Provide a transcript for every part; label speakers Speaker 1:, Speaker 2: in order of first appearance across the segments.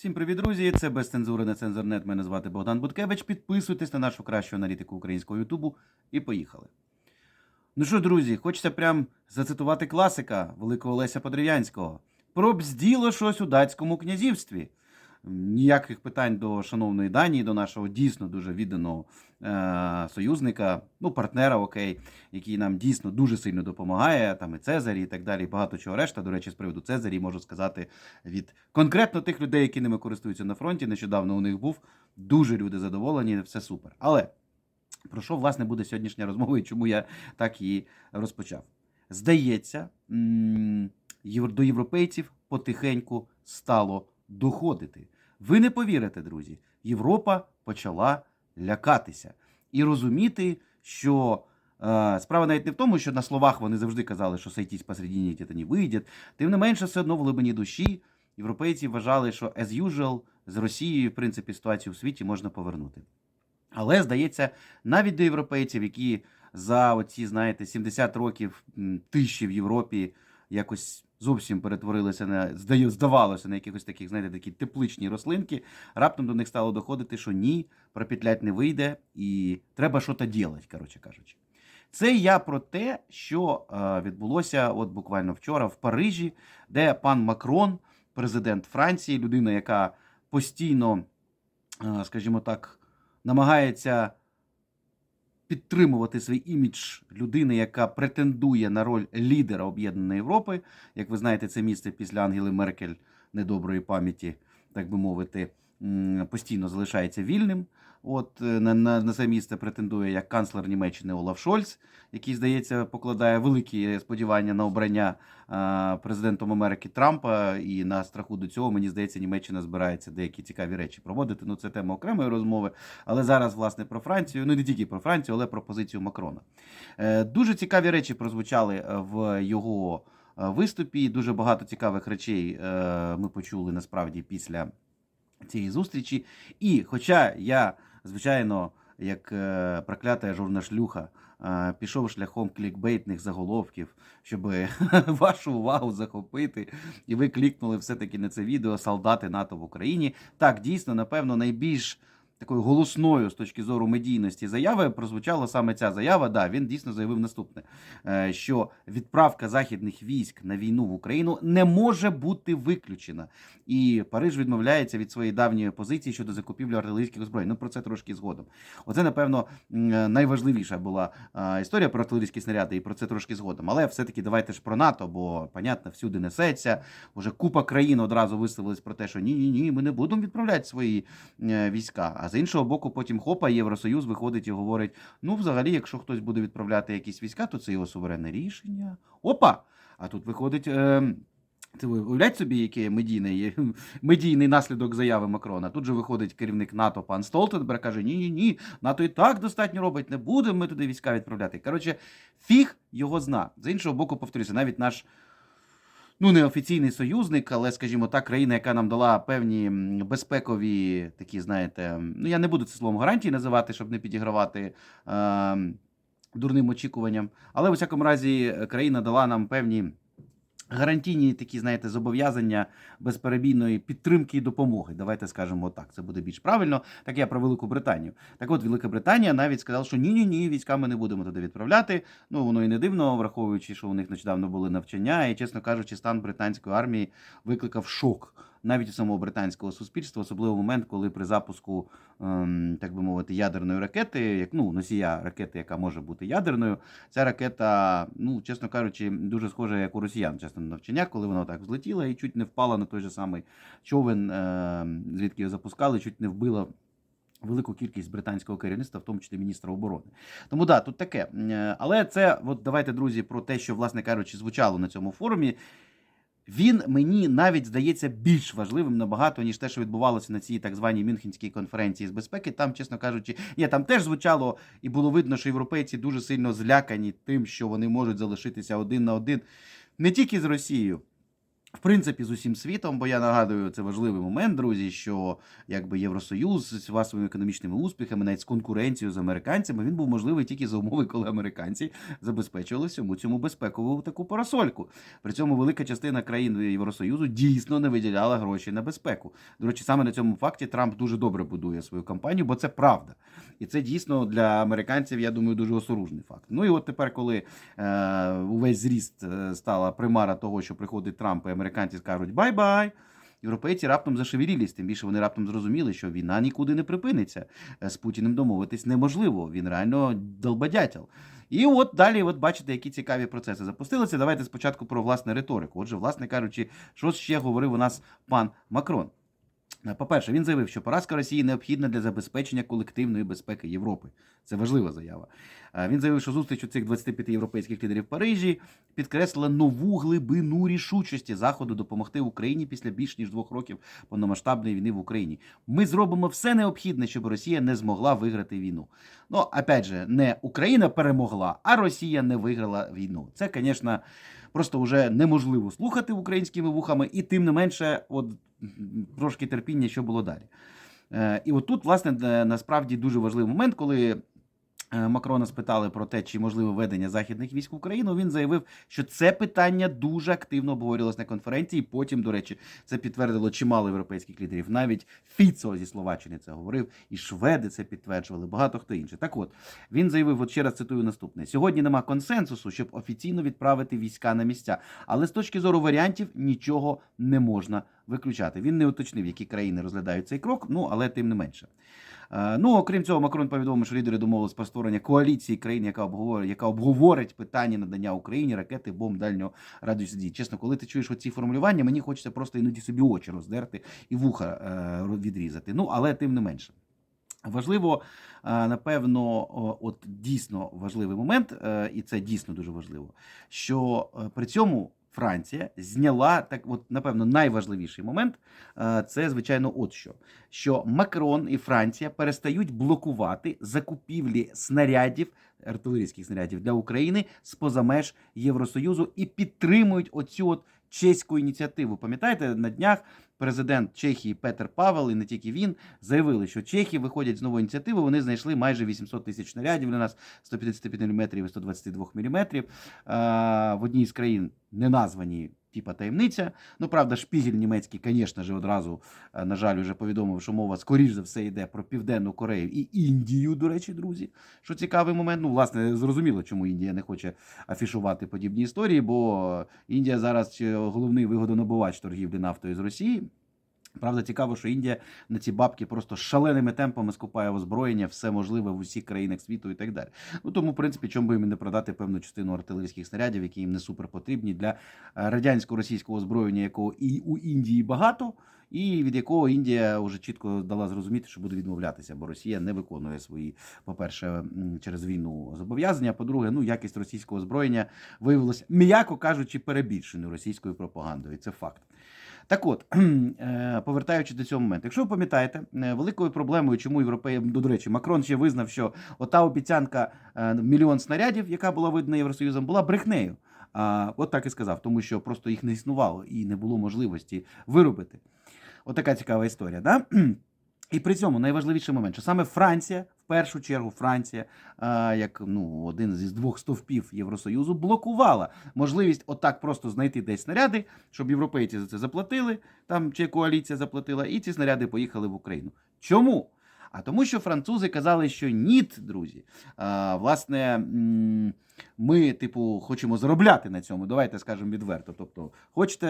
Speaker 1: Всім привіт, друзі! Це без цензури на цензорнет. Мене звати Богдан Буткевич. Підписуйтесь на нашу кращу аналітику українського Ютубу і поїхали. Ну що, друзі, хочеться прям зацитувати класика великого Леся Подерев'янського. Пробзділо щось у датському князівстві. Ніяких питань до шановної Данії, до нашого дійсно дуже відданого е- союзника, ну, партнера, окей, який нам дійсно дуже сильно допомагає, там і Цезарі, і так далі, і багато чого решта. До речі, з приводу Цезарі можу сказати від конкретно тих людей, які ними користуються на фронті. Нещодавно у них був дуже люди задоволені, все супер. Але про що власне буде сьогоднішня розмова і чому я так її розпочав? Здається, до європейців потихеньку стало доходити. Ви не повірите, друзі, Європа почала лякатися і розуміти, що е, справа навіть не в тому, що на словах вони завжди казали, що сойтись посередині це не вийде. Тим не менше, все одно в глибині душі європейці вважали, що as usual з Росією, в принципі, ситуацію в світі можна повернути. Але здається, навіть до європейців, які за оці, знаєте, 70 років тиші в Європі якось зовсім перетворилися на здавалося на якихось таких, знаєте, такі тепличні рослинки. Раптом до них стало доходити, що ні, пропетлять не вийде, і треба щось робити, коротше кажучи. Це я про те, що е, відбулося от буквально вчора в Парижі, де пан Макрон, президент Франції, людина, яка постійно, е, скажімо так, намагається підтримувати свій імідж людини, яка претендує на роль лідера Об'єднаної Європи. Як ви знаєте, це місце після Ангели Меркель недоброї пам'яті, так би мовити, постійно залишається вільним. От е, на, на, на це місце претендує як канцлер Німеччини Олаф Шольц, який, здається, покладає великі сподівання на обрання а, президентом Америки Трампа. І на страху до цього, мені здається, Німеччина збирається деякі цікаві речі проводити. Ну, це тема окремої розмови. Але зараз, власне, про Францію, ну не тільки про Францію, але про позицію Макрона. Е, дуже цікаві речі прозвучали в його е, виступі. Дуже багато цікавих речей е, ми почули насправді після цієї зустрічі. І хоча я, звичайно, як е, проклята журна шлюха, е, пішов шляхом клікбейтних заголовків, щоб вашу увагу захопити, і ви клікнули все-таки на це відео Солдати НАТО в Україні. Так, дійсно, напевно, найбільш такою голосною з точки зору медійності заяви прозвучала саме ця заява. Да, він дійсно заявив наступне: е, що відправка західних військ на війну в Україну не може бути виключена. І Париж відмовляється від своєї давньої позиції щодо закупівлі артилерійських озброєнь. Ну про це трошки згодом. Оце, напевно, найважливіша була е, історія про артилерійські снаряди, і про це трошки згодом. Але все-таки давайте ж про НАТО, бо понятно, всюди несеться. Уже купа країн одразу висловились про те, що ні, ні, ні, ми не будемо відправляти свої е, війська. З іншого боку, потім хопа, Євросоюз виходить і говорить: ну, взагалі, якщо хтось буде відправляти якісь війська, то це його суверенне рішення. Опа! А тут виходить. Е, ви уявляєте собі, який медійний, медійний наслідок заяви Макрона. Тут же виходить керівник НАТО пан Столтенберг, каже: ні, ні, ні, НАТО і так достатньо робить, не будемо ми туди війська відправляти. Коротше, фіг його зна. З іншого боку, повторюся, навіть наш. Ну, не офіційний союзник, але, скажімо так, країна, яка нам дала певні безпекові такі, знаєте, ну я не буду це словом гарантії називати, щоб не підігравати е, дурним очікуванням. Але в усякому разі країна дала нам певні гарантійні такі, знаєте, зобов'язання безперебійної підтримки і допомоги. Давайте скажемо так, це буде більш правильно. Так я про Велику Британію. Так от, Велика Британія навіть сказала, що ні, ні, ні, війська ми не будемо туди відправляти. Ну воно і не дивно, враховуючи, що у них нещодавно були навчання, і чесно кажучи, стан британської армії викликав шок. Навіть у самого британського суспільства, особливо в момент, коли при запуску, ем, так би мовити, ядерної ракети, як ну носія ракети, яка може бути ядерною, ця ракета, ну чесно кажучи, дуже схожа, як у росіян, чесно на навчання, коли вона так взлетіла і чуть не впала на той же самий човен, е, звідки її запускали, чуть не вбила. Велику кількість британського керівництва, в тому числі міністра оборони. Тому да, тут таке. Е, Але це, от давайте, друзі, про те, що, власне кажучи, звучало на цьому форумі. Він мені навіть здається більш важливим набагато, ніж те, що відбувалося на цій так званій Мюнхенській конференції з безпеки. Там, чесно кажучи, ні, там теж звучало і було видно, що європейці дуже сильно злякані тим, що вони можуть залишитися один на один не тільки з Росією. В принципі, з усім світом, бо я нагадую, це важливий момент, друзі, що якби Євросоюз з своїми економічними успіхами, навіть з конкуренцією з американцями, він був можливий тільки за умови, коли американці забезпечували всьому цьому безпекову таку парасольку. При цьому велика частина країн Євросоюзу дійсно не виділяла гроші на безпеку. До речі, саме на цьому факті Трамп дуже добре будує свою кампанію, бо це правда. І це дійсно для американців, я думаю, дуже осоружний факт. Ну і от тепер, коли е, увесь зріст е, стала примара того, що приходить Трамп, американці скажуть бай-бай. Європейці раптом зашевірілись, тим більше вони раптом зрозуміли, що війна нікуди не припиниться. Е, З Путіним домовитись неможливо. Він реально долбадятел. І от далі, от бачите, які цікаві процеси запустилися. Давайте спочатку про власне риторику. Отже, власне кажучи, що ще говорив у нас пан Макрон. Е, По-перше, він заявив, що поразка Росії необхідна для забезпечення колективної безпеки Європи. Це важлива заява. Е, Він заявив, що зустріч у цих 25 європейських лідерів в Парижі підкреслила нову глибину рішучості Заходу допомогти Україні після більш ніж двох років повномасштабної війни в Україні. Ми зробимо все необхідне, щоб Росія не змогла виграти війну. Ну, опять же, не Україна перемогла, а Росія не виграла війну. Це, звісно, просто вже неможливо слухати українськими вухами, і тим не менше, от трошки терпіння, що було далі. Е, І отут, власне, насправді дуже важливий момент, коли. Е, Макрона спитали про те, чи можливе введення західних військ в Україну. Він заявив, що це питання дуже активно обговорювалось на конференції. Потім, до речі, це підтвердило чимало європейських лідерів. Навіть Фіцо зі Словаччини це говорив, і шведи це підтверджували. Багато хто інший. Так от він заявив: от ще раз цитую наступне: сьогодні нема консенсусу, щоб офіційно відправити війська на місця. Але з точки зору варіантів нічого не можна виключати. Він не уточнив, які країни розглядають цей крок. Ну але тим не менше. Е, Ну, окрім цього, Макрон повідомив, що лідери домовились про створення коаліції країн, яка обговорить, яка обговорить питання надання Україні ракети бомб дальнього радіусу дії. Чесно, коли ти чуєш оці формулювання, мені хочеться просто іноді собі очі роздерти і вуха е, відрізати. Ну, але тим не менше. Важливо, е, напевно, от дійсно важливий момент, і це дійсно дуже важливо, що при цьому Франція зняла так, от напевно, найважливіший момент е, це звичайно, от що: що Макрон і Франція перестають блокувати закупівлі снарядів, артилерійських снарядів для України з поза меж Євросоюзу і підтримують оцю от чеську ініціативу. Пам'ятаєте, на днях президент Чехії Петер Павел і не тільки він заявили, що Чехи виходять з нової ініціативи. Вони знайшли майже 800 тисяч снарядів для нас 155 мм і 122 мм. В одній з країн не названі. Типа таємниця. Ну, правда, шпігель німецький, звісно ж, одразу, е, на жаль, вже повідомив, що мова, скоріш за все, йде про Південну Корею і Індію, до речі, друзі. Що цікавий момент. Ну, власне, зрозуміло, чому Індія не хоче афішувати подібні історії, бо Індія зараз головний вигодонабувач торгівлі нафтою з Росії. Правда, цікаво, що Індія на ці бабки просто шаленими темпами скупає озброєння, все можливе в усіх країнах світу і так далі. Ну тому, в принципі, чому би їм не продати певну частину артилерійських снарядів, які їм не супер потрібні для е, радянсько-російського озброєння, якого і у Індії багато, і від якого Індія вже чітко дала зрозуміти, що буде відмовлятися, бо Росія не виконує свої, по-перше, через війну зобов'язання. По-друге, ну якість російського озброєння виявилася, м'яко кажучи, перебільшеною російською пропагандою. Це факт. Так от, е, повертаючись до цього моменту, якщо ви пам'ятаєте, е, великою проблемою, чому європеї, до речі, Макрон ще визнав, що ота обіцянка е, мільйон снарядів, яка була видана Євросоюзом, була брехнею. От так і сказав, тому що просто їх не існувало і не було можливості виробити. От цікава історія. Да? І при цьому найважливіший момент, що саме Франція, в першу чергу, Франція, а, як ну, один зі двох стовпів Євросоюзу, блокувала можливість отак просто знайти десь снаряди, щоб європейці за це заплатили, там чи коаліція заплатила, і ці снаряди поїхали в Україну. Чому? А тому, що французи казали, що ні, друзі. А, власне, ми, типу, хочемо заробляти на цьому. Давайте скажемо відверто. Тобто, хочете,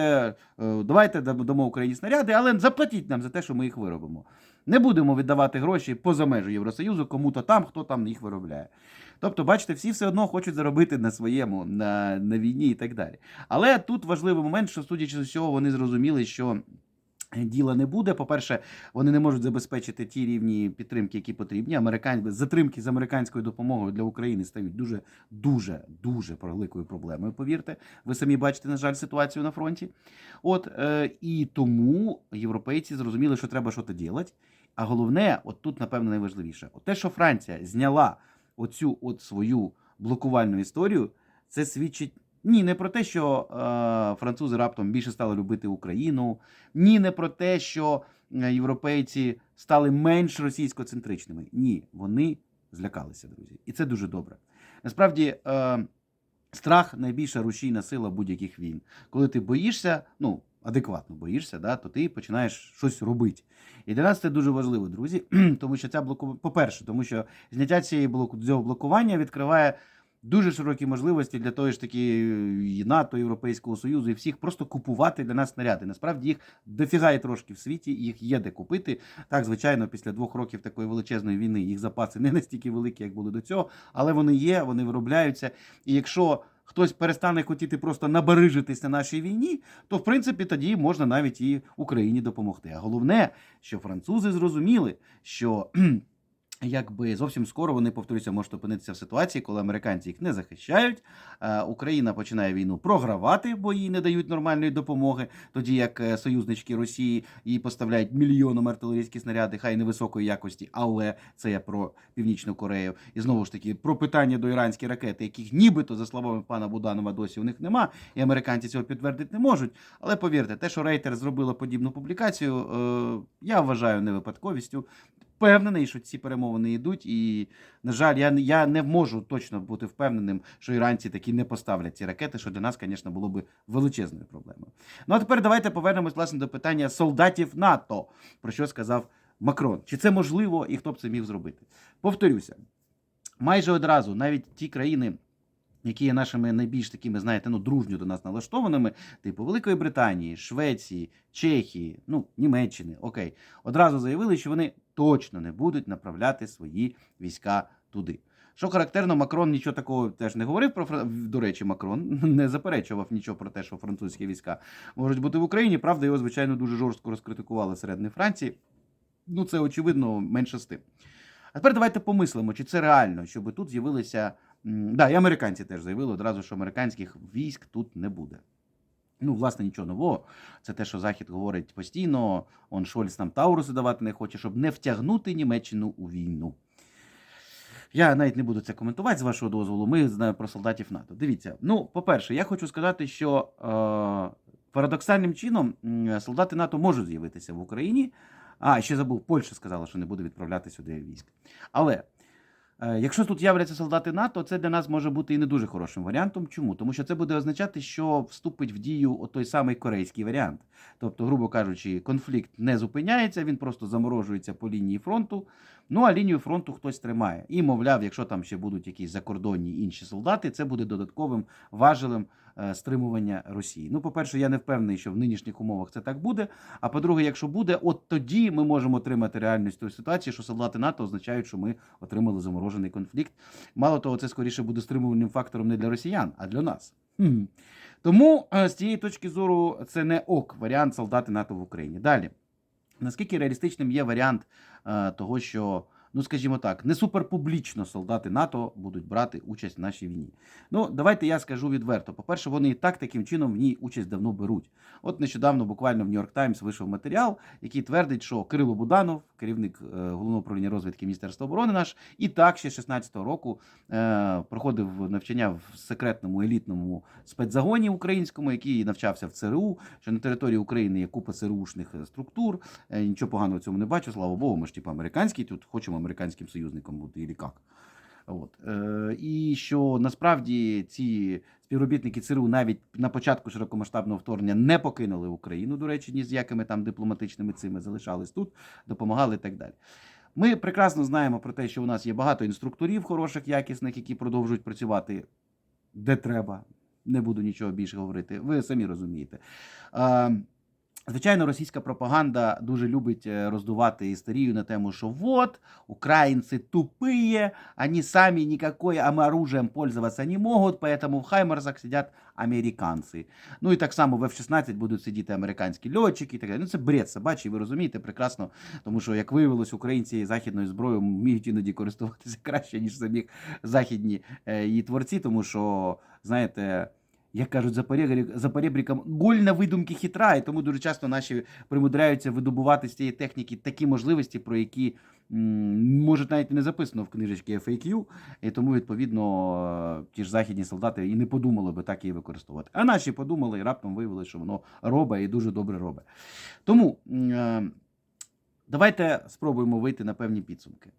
Speaker 1: е, давайте дамо Україні снаряди, але заплатіть нам за те, що ми їх виробимо. Не будемо віддавати гроші поза межі Євросоюзу, кому-то там, хто там їх виробляє. Тобто, бачите, всі все одно хочуть заробити на своєму, на, на війні і так далі. Але тут важливий момент, що судячи з усього, вони зрозуміли, що. Діла не буде. По-перше, вони не можуть забезпечити ті рівні підтримки, які потрібні. Американ... Затримки з американською допомогою для України стають дуже, дуже, дуже великою проблемою. Повірте, ви самі бачите, на жаль, ситуацію на фронті. От е, і тому європейці зрозуміли, що треба щось робити. А головне, от тут, напевно, найважливіше, от те, що Франція зняла оцю от свою блокувальну історію, це свідчить Ні, не про те, що е, французи раптом більше стали любити Україну, ні, не про те, що е, європейці стали менш російськоцентричними. Ні, вони злякалися, друзі. І це дуже добре. Насправді, е, страх найбільша рушійна сила будь-яких війн. Коли ти боїшся, ну, адекватно боїшся, да, то ти починаєш щось робити. І для нас це дуже важливо, друзі, тому що ця блоку... по-перше, тому що зняття цієї блоку цього блокування відкриває дуже широкі можливості для того ж таки і НАТО, Європейського Союзу і всіх просто купувати для нас снаряди. Насправді їх дофіга і трошки в світі, їх є де купити. Так, звичайно, після двох років такої величезної війни їх запаси не настільки великі, як були до цього, але вони є, вони виробляються. І якщо хтось перестане хотіти просто набережитись на нашій війні, то в принципі тоді можна навіть і Україні допомогти. А головне, що французи зрозуміли, що. Якби зовсім скоро вони повторюся, можуть опинитися в ситуації, коли американці їх не захищають. е, Україна починає війну програвати, бо їй не дають нормальної допомоги. Тоді як е, союзнички Росії їй поставляють мільйоном артилерійські снаряди, хай невисокої якості, але це я про Північну Корею. І знову ж таки про питання до іранської ракети, яких нібито, за словами пана Буданова, досі у них нема, і американці цього підтвердити не можуть. Але повірте, те, що Рейтер зробила подібну публікацію, е, я вважаю не випадковістю. Впевнений, що ці перемовини йдуть, і на жаль, я, я не можу точно бути впевненим, що іранці такі не поставлять ці ракети, що для нас, звісно, було б величезною проблемою. Ну а тепер давайте повернемось власне до питання солдатів НАТО, про що сказав Макрон. Чи це можливо і хто б це міг зробити? Повторюся, майже одразу навіть ті країни. Які є нашими найбільш такими, знаєте, ну дружньо до нас налаштованими, типу Великої Британії, Швеції, Чехії, ну Німеччини, окей, одразу заявили, що вони точно не будуть направляти свої війська туди. Що характерно, Макрон нічого такого теж не говорив про до речі, Макрон не заперечував нічого про те, що французькі війська можуть бути в Україні. Правда, його звичайно дуже жорстко розкритикували середини Франції. Ну це очевидно менше з тим. А тепер давайте помислимо, чи це реально, щоб тут з'явилися. Да, і американці теж заявили одразу, що американських військ тут не буде. Ну, власне, нічого нового. Це те, що Захід говорить постійно. Он Шольц нам Тауруси давати не хоче, щоб не втягнути Німеччину у війну. Я навіть не буду це коментувати з вашого дозволу. Ми знаємо про солдатів НАТО. Дивіться, ну, по-перше, я хочу сказати, що е, парадоксальним чином солдати НАТО можуть з'явитися в Україні. А, ще забув, Польща сказала, що не буде відправляти сюди військ. Але якщо тут являться солдати НАТО, це для нас може бути і не дуже хорошим варіантом. Чому? Тому що це буде означати, що вступить в дію той самий корейський варіант. Тобто, грубо кажучи, конфлікт не зупиняється, він просто заморожується по лінії фронту. Ну а лінію фронту хтось тримає. І, мовляв, якщо там ще будуть якісь закордонні інші солдати, це буде додатковим важелем е, стримування Росії. Ну, по-перше, я не впевнений, що в нинішніх умовах це так буде. А по-друге, якщо буде, от тоді ми можемо отримати реальність тої ситуації, що солдати НАТО означають, що ми отримали заморожений конфлікт. Мало того, це скоріше буде стримувальним фактором не для росіян, а для нас. Тому е, з цієї точки зору це не ок варіант солдати НАТО в Україні. Далі. Наскільки реалістичним є варіант е, того, що, ну скажімо так, не суперпублічно солдати НАТО будуть брати участь в нашій війні? Ну, давайте я скажу відверто. По-перше, вони і так таким чином в ній участь давно беруть. От нещодавно буквально в Нью-Йорк Таймс вийшов матеріал, який твердить, що Кирило Буданов, керівник е, головного управління розвідки Міністерства оборони наш, і так ще 16-го року е, проходив навчання в секретному елітному спецзагоні українському, який навчався в ЦРУ, що на території України є купа ЦРУшних е, структур. Е, нічого поганого в цьому не бачу. Слава Богу, ми ж типу американські, тут хочемо американським союзником бути, і як. От. Е, і що насправді ці співробітники ЦРУ навіть на початку широкомасштабного вторгнення не покинули Україну, до речі, ні з якими там дипломатичними цими залишались тут, допомагали і так далі. Ми прекрасно знаємо про те, що у нас є багато інструкторів хороших, якісних, які продовжують працювати де треба. Не буду нічого більше говорити. Ви самі розумієте. Е, Звичайно, російська пропаганда дуже любить е, роздувати історію на тему, що вот, украинцы тупые, они сами никакой ам- оружием пользоваться не могут, поэтому в Хаймерсах сидять американці. Ну і так само в F-16 будуть сидіти американські льотчики і так далі. Ну це бред собачий, ви розумієте прекрасно, тому що, як виявилось, українці західною зброєю вміють іноді користуватися краще, ніж самі західні е, її творці, тому що, знаєте, як кажуть за поребрик- за поребриком, гольна видумки хитра, і тому дуже часто наші примудряються видобувати з цієї техніки такі можливості, про які може навіть і не записано в книжечці FAQ, і тому, відповідно, ті ж західні солдати і не подумали би так її використовувати. А наші подумали і раптом виявили, що воно робить і дуже добре робить. Тому е, давайте спробуємо вийти на певні підсумки.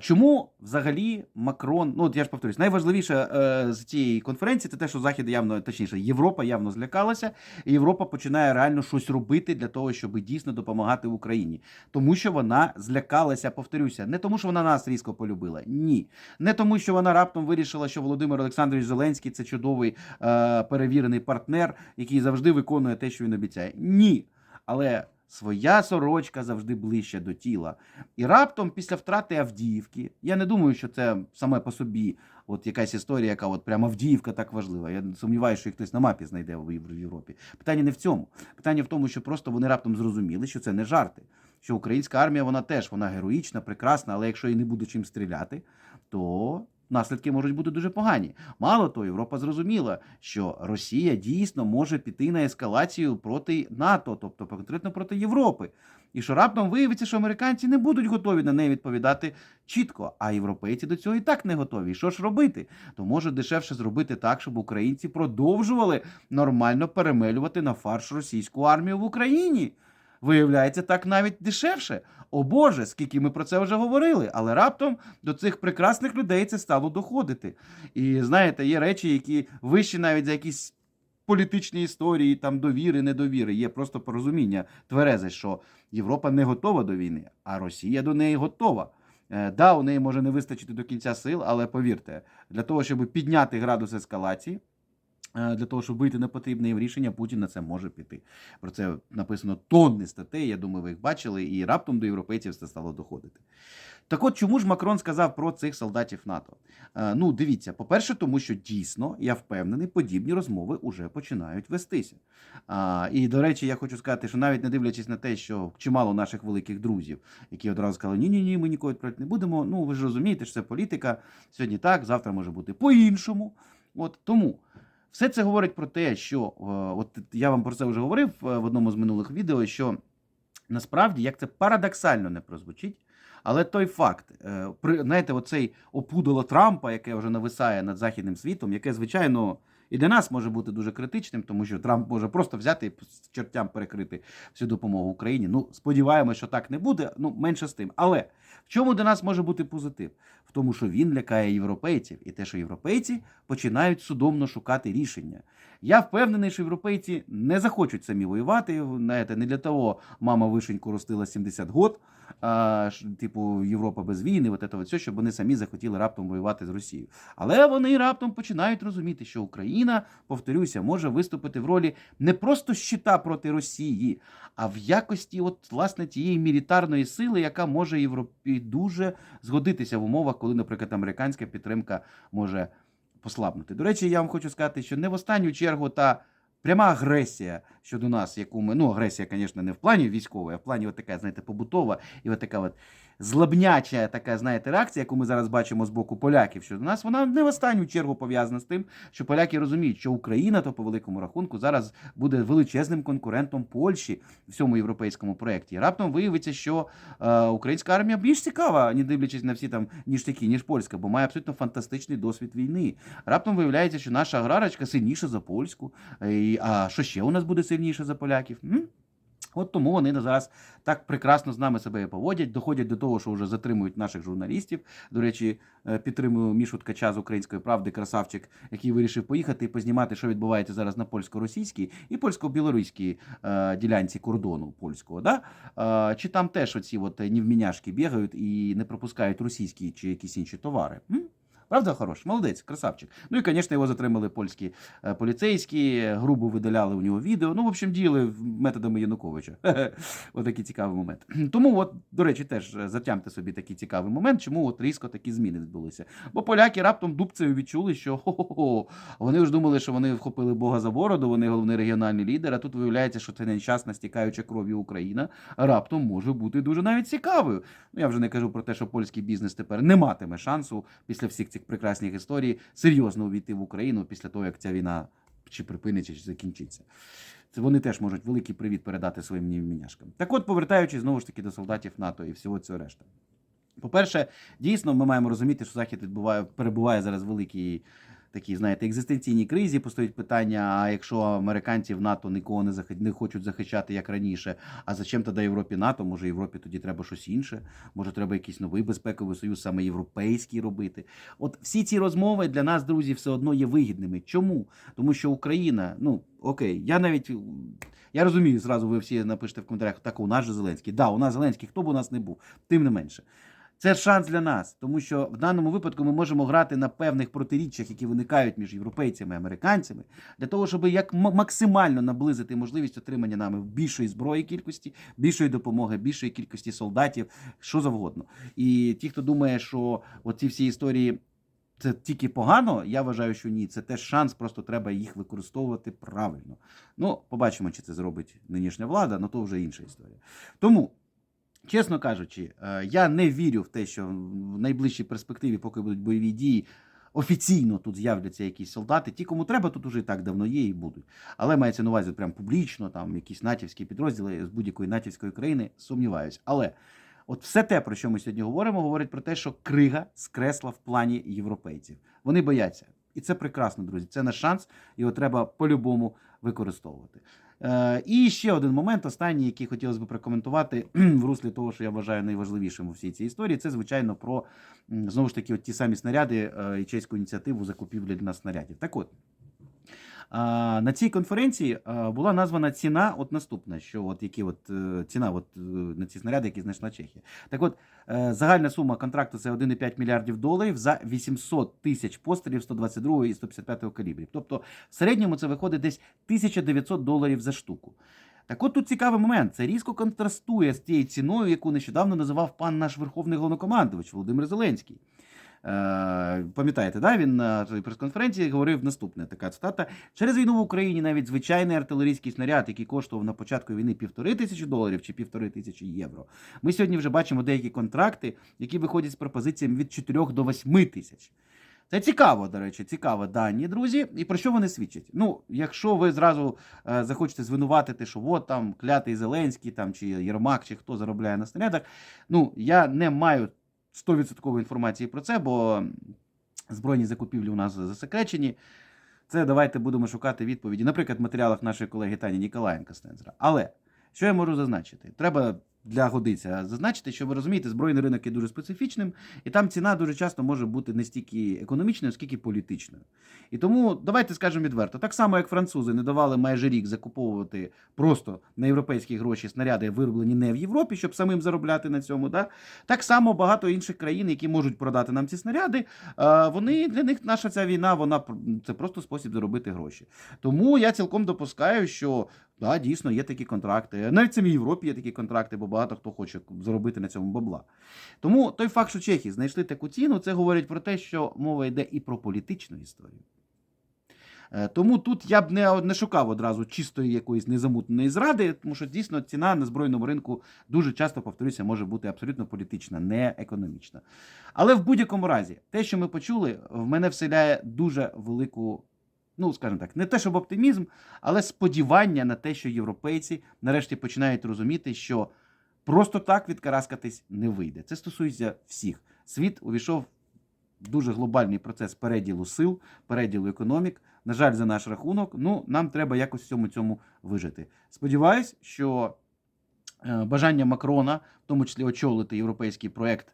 Speaker 1: Чому взагалі Макрон, ну от я ж повторюсь, найважливіше е, з цієї конференції це те, що Захід явно, точніше, Європа явно злякалася, і Європа починає реально щось робити для того, щоб дійсно допомагати Україні. Тому що вона злякалася, повторюся, не тому, що вона нас різко полюбила. Ні. Не тому, що вона раптом вирішила, що Володимир Олександрович Зеленський це чудовий е, перевірений партнер, який завжди виконує те, що він обіцяє. Ні. Але своя сорочка завжди ближче до тіла. І раптом після втрати Авдіївки, я не думаю, що це саме по собі от якась історія, яка от прямо Авдіївка так важлива. Я сумніваюся, що їх хтось на мапі знайде в Європі. Питання не в цьому. Питання в тому, що просто вони раптом зрозуміли, що це не жарти. Що українська армія, вона теж вона героїчна, прекрасна, але якщо їй не буде чим стріляти, то наслідки можуть бути дуже погані. Мало того, Європа зрозуміла, що Росія дійсно може піти на ескалацію проти НАТО, тобто конкретно проти Європи. І що раптом виявиться, що американці не будуть готові на неї відповідати чітко, а європейці до цього і так не готові. І Що ж робити? То може дешевше зробити так, щоб українці продовжували нормально перемелювати на фарш російську армію в Україні. Виявляється, так навіть дешевше. О Боже, скільки ми про це вже говорили, але раптом до цих прекрасних людей це стало доходити. І знаєте, є речі, які вищі навіть за якісь політичні історії, там довіри, недовіри. Є просто порозуміння тверезе, що Європа не готова до війни, а Росія до неї готова. Е, Да, у неї може не вистачити до кінця сил, але повірте, для того, щоб підняти градус ескалації, для того, щоб вийти на потрібне їм рішення, Путін на це може піти. Про це написано тонни статей. Я думаю, ви їх бачили, і раптом до європейців це стало доходити. Так от, чому ж Макрон сказав про цих солдатів НАТО? Е, ну, дивіться, по-перше, тому що дійсно, я впевнений, подібні розмови вже починають вестися. І, до речі, я хочу сказати, що навіть не дивлячись на те, що чимало наших великих друзів, які одразу сказали, ні-ні, ні, ми ніколи відправляти не будемо. Ну, ви ж розумієте, що це політика. Сьогодні так, завтра може бути по-іншому. От тому. Все це говорить про те, що е, от я вам про це вже говорив е, в одному з минулих відео, що насправді, як це парадоксально не прозвучить, але той факт, е, знаєте, оцей опудало Трампа, яке вже нависає над західним світом, яке, звичайно, і для нас може бути дуже критичним, тому що Трамп може просто взяти і чертям перекрити всю допомогу Україні. Ну, сподіваємося, що так не буде. Ну, менше з тим. Але в чому для нас може бути позитив? В тому, що він лякає європейців, і те, що європейці починають судомно шукати рішення. Я впевнений, що європейці не захочуть самі воювати. Знаєте, не для того мама вишеньку ростила 70 год, а, типу Європа без війни, от це все, щоб вони самі захотіли раптом воювати з Росією. Але вони раптом починають розуміти, що Україна, повторюся, може виступити в ролі не просто щита проти Росії, а в якості, от власне, тієї мілітарної сили, яка може Європі дуже згодитися в умовах, коли, наприклад, американська підтримка може послабнути. До речі, я вам хочу сказати, що не в останню чергу та пряма агресія щодо нас, яку ми ну агресія, звісно, не в плані військової, а в плані от така, знаєте, побутова і от така от злобняча така, знаєте, реакція, яку ми зараз бачимо з боку поляків щодо нас, вона не в останню чергу пов'язана з тим, що поляки розуміють, що Україна, то по великому рахунку, зараз буде величезним конкурентом Польщі в цьому європейському проєкті. І раптом виявиться, що е, українська армія більш цікава, не дивлячись на всі там ніштяки, ніж польська, бо має абсолютно фантастичний досвід війни. Раптом виявляється, що наша аграрочка сильніша за польську. Е, і- А що ще у нас буде сильніше за поляків? М? От тому вони зараз так прекрасно з нами себе поводять, доходять до того, що вже затримують наших журналістів. До речі, е, підтримую Мішу Ткача з української правди, красавчик, який вирішив поїхати і познімати, що відбувається зараз на польсько-російській і польсько-білоруській е, ділянці кордону польського. Да? Е, чи там теж оці от нівміняшки бігають і не пропускають російські чи якісь інші товари? М? Правда, хорош, молодець, красавчик. Ну і, звісно, його затримали польські е, поліцейські, грубо видаляли у нього відео. Ну, в общем, діяли методами Януковича. Отакий цікавий момент. Тому, от, до речі, теж е, затямте собі такий цікавий момент, чому от різко такі зміни відбулися. Бо поляки раптом дубцею відчули, що хо-хо-хо, вони ж думали, що вони вхопили Бога за бороду, вони головний регіональний лідер. А тут виявляється, що це нещасна стікаюча кров'ю Україна раптом може бути дуже навіть цікавою. Ну я вже не кажу про те, що польський бізнес тепер не матиме шансу після всіх цих прекрасних історій серйозно увійти в Україну після того, як ця війна чи припиниться, чи закінчиться. Це вони теж можуть великий привіт передати своїм міняшкам. Так от, повертаючись знову ж таки до солдатів НАТО і всього цього решта. По-перше, дійсно, ми маємо розуміти, що Захід відбуває, перебуває зараз великій такій, знаєте, екзистенційній кризі. Постоїть питання: а якщо американці в НАТО нікого не захи- не хочуть захищати як раніше, а зачем тоді Європі НАТО? Може, Європі тоді треба щось інше? Може, треба якийсь новий безпековий союз, саме європейський робити? От всі ці розмови для нас, друзі, все одно є вигідними. Чому? Тому що Україна, ну окей, я навіть. Я розумію, зразу ви всі напишете в коментарях, так у нас же Зеленський. Да, у нас Зеленський, хто б у нас не був, тим не менше. Це шанс для нас, тому що в даному випадку ми можемо грати на певних протиріччях, які виникають між європейцями і американцями, для того, щоб як максимально наблизити можливість отримання нами більшої зброї кількості, більшої допомоги, більшої кількості солдатів, що завгодно. І ті, хто думає, що оці всі історії. Це тільки погано, я вважаю, що ні. Це теж шанс, просто треба їх використовувати правильно. Ну, побачимо, чи це зробить нинішня влада, але то вже інша історія. Тому, чесно кажучи, е, я не вірю в те, що в найближчій перспективі, поки будуть бойові дії, офіційно тут з'являться якісь солдати. Ті, кому треба, тут уже і так давно є і будуть. Але мається на увазі прям публічно, там якісь натівські підрозділи з будь-якої натівської країни, сумніваюсь. Але от все те, про що ми сьогодні говоримо, говорить про те, що крига скресла в плані європейців. Вони бояться. І це прекрасно, друзі. Це наш шанс, його треба по-любому використовувати. Е, і ще один момент, останній, який хотілося б прокоментувати в руслі того, що я вважаю найважливішим у всій цій історії, це звичайно про знову ж таки от ті самі снаряди е, і чеську ініціативу закупівлі для снарядів. Так от. На цій конференції була названа ціна, от наступна, що от які от е, ціна от, е, на ці снаряди, які знайшла Чехія. Так от, е, загальна сума контракту це 1,5 мільярдів доларів за 800 тисяч пострілів 122 і 155 калібрів. Тобто, в середньому це виходить десь 1900 доларів за штуку. Так от тут цікавий момент. Це різко контрастує з тією ціною, яку нещодавно називав пан наш верховний головнокомандувач Володимир Зеленський. Пам'ятаєте, да? він на прес-конференції говорив наступне така цитата: через війну в Україні навіть звичайний артилерійський снаряд, який коштував на початку війни півтори тисячі доларів чи півтори тисячі євро. Ми сьогодні вже бачимо деякі контракти, які виходять з пропозиціями від 4 до 8 тисяч. Це цікаво, до речі, цікаво дані, друзі. І про що вони свідчать? Ну, якщо ви зразу е, захочете звинуватити, що от там клятий Зеленський там, чи Єрмак, чи хто заробляє на снарядах, ну я не маю 100% інформації про це, бо збройні закупівлі у нас засекречені. Це давайте будемо шукати відповіді, наприклад, в матеріалах нашої колеги Тані Ніколаєнка Стензера. Але що я можу зазначити? Треба для годиця зазначити, що ви розумієте, збройний ринок є дуже специфічним, і там ціна дуже часто може бути не стільки економічною, скільки політичною. І тому давайте скажемо відверто: так само, як французи не давали майже рік закуповувати просто на європейські гроші снаряди, вироблені не в Європі, щоб самим заробляти на цьому. Да? Так само багато інших країн, які можуть продати нам ці снаряди, вони для них наша ця війна, вона це просто спосіб заробити гроші. Тому я цілком допускаю, що да, дійсно є такі контракти. Навіть в самій Європі є такі контракти, бо багато хто хоче заробити на цьому бабла. Тому той факт, що чехи знайшли таку ціну, це говорить про те, що мова йде і про політичну історію. Е, Тому тут я б не, не шукав одразу чистої якоїсь незамутненої зради, тому що дійсно ціна на збройному ринку дуже часто, повторюся, може бути абсолютно політична, не економічна. Але в будь-якому разі, те, що ми почули, в мене вселяє дуже велику, ну скажімо так, не те, щоб оптимізм, але сподівання на те, що європейці нарешті починають розуміти, що просто так відкараскатись не вийде. Це стосується всіх. Світ увійшов в дуже глобальний процес переділу сил, переділу економік. На жаль, за наш рахунок. Ну, нам треба якось в цьому цьому вижити. Сподіваюсь, що е, бажання Макрона, в тому числі очолити європейський проект,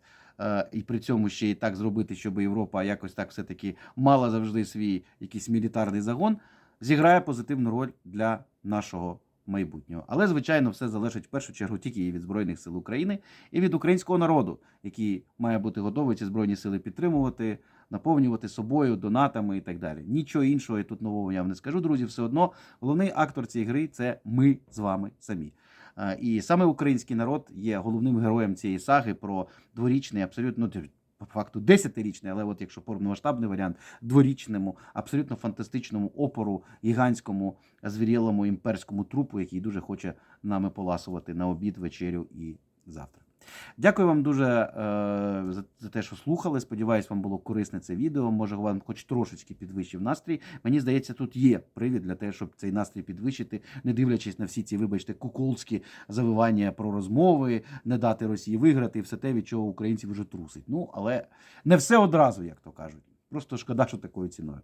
Speaker 1: і при цьому ще і так зробити, щоб Європа якось так все-таки мала завжди свій якийсь мілітарний загон, зіграє позитивну роль для нашого майбутнього. Але, звичайно, все залежить в першу чергу тільки і від Збройних сил України і від українського народу, який має бути готовий ці збройні сили підтримувати, наповнювати собою, донатами і так далі. Нічого іншого я тут нового я вам не скажу, друзі. Все одно головний актор цієї гри це ми з вами самі. Е, І саме український народ є головним героєм цієї саги про дворічний, абсолютно ну, по факту десятирічний, але от якщо повномасштабний варіант, дворічному, абсолютно фантастичному опору, гігантському, звірілому імперському трупу, який дуже хоче нами поласувати на обід, вечерю і завтра. Дякую вам дуже е, за, те, що слухали. Сподіваюсь, вам було корисне це відео. Може, вам хоч трошечки підвищив настрій. Мені здається, тут є привід для того, щоб цей настрій підвищити, не дивлячись на всі ці, вибачте, куколські завивання про розмови, не дати Росії виграти і все те, від чого українців вже трусить. Ну, але не все одразу, як то кажуть. Просто шкода, що такою ціною.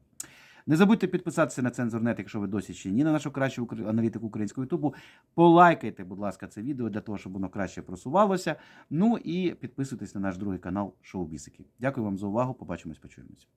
Speaker 1: Не забудьте підписатися на цензорнет, якщо ви досі ще ні на нашу кращу аналітику українського Ютубу. Полайкайте, будь ласка, це відео для того, щоб воно краще просувалося. Ну і підписуйтесь на наш другий канал Шоу Бісики. Дякую вам за увагу. Побачимось, почуємось.